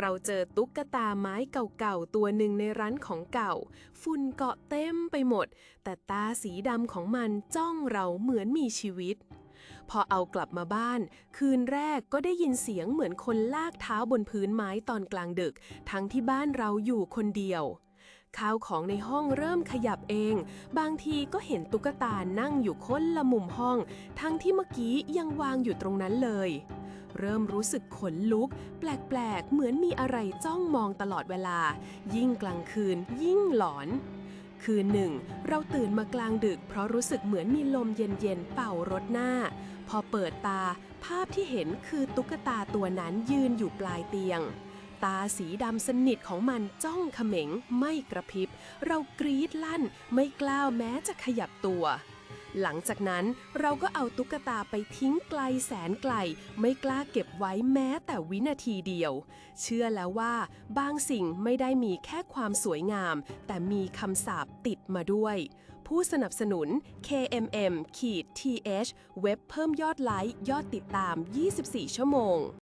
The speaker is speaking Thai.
เราเจอตุ๊กตาไม้เก่าๆตัวหนึ่งในร้านของเก่า ฝุ่นเกาะเต็มไปหมด แต่ตาสีดำของมันจ้องเราเหมือนมีชีวิต พอเอากลับมาบ้าน คืนแรกก็ได้ยินเสียงเหมือนคนลากเท้าบนพื้นไม้ตอนกลางดึก ทั้งที่บ้านเราอยู่คนเดียวข้าวของในห้องเริ่มขยับเอง บางทีก็เห็นตุ๊กตานั่งอยู่คนละมุมห้อง ทั้งที่เมื่อกี้ยังวางอยู่ตรงนั้นเลย เริ่มรู้สึกขนลุก แปลกๆ เหมือนมีอะไรจ้องมองตลอดเวลา ยิ่งกลางคืน ยิ่งหลอน คืนหนึ่ง เราตื่นมากลางดึก เพราะรู้สึกเหมือนมีลมเย็นๆ เป่ารถหน้า พอเปิดตา ภาพที่เห็นคือตุ๊กตาตัวนั้นยืนอยู่ปลายเตียง ตาสีดำสนิทของมันจ้องเขม็ง ไม่กระพริบ เรากรีดลั่น ไม่กล้าแม้จะขยับตัว หลังจากนั้นเราก็เอาตุ๊กตาไปทิ้งไกลแสนไกล ไม่กล้าเก็บไว้แม้แต่วินาทีเดียว เชื่อแล้วว่า บางสิ่งไม่ได้มีแค่ความสวยงาม แต่มีคำสาปติดมาด้วย ผู้สนับสนุน KMM ขีด TH เว็บเพิ่มยอดไลค์ ยอดติดตาม 24 ชั่วโมง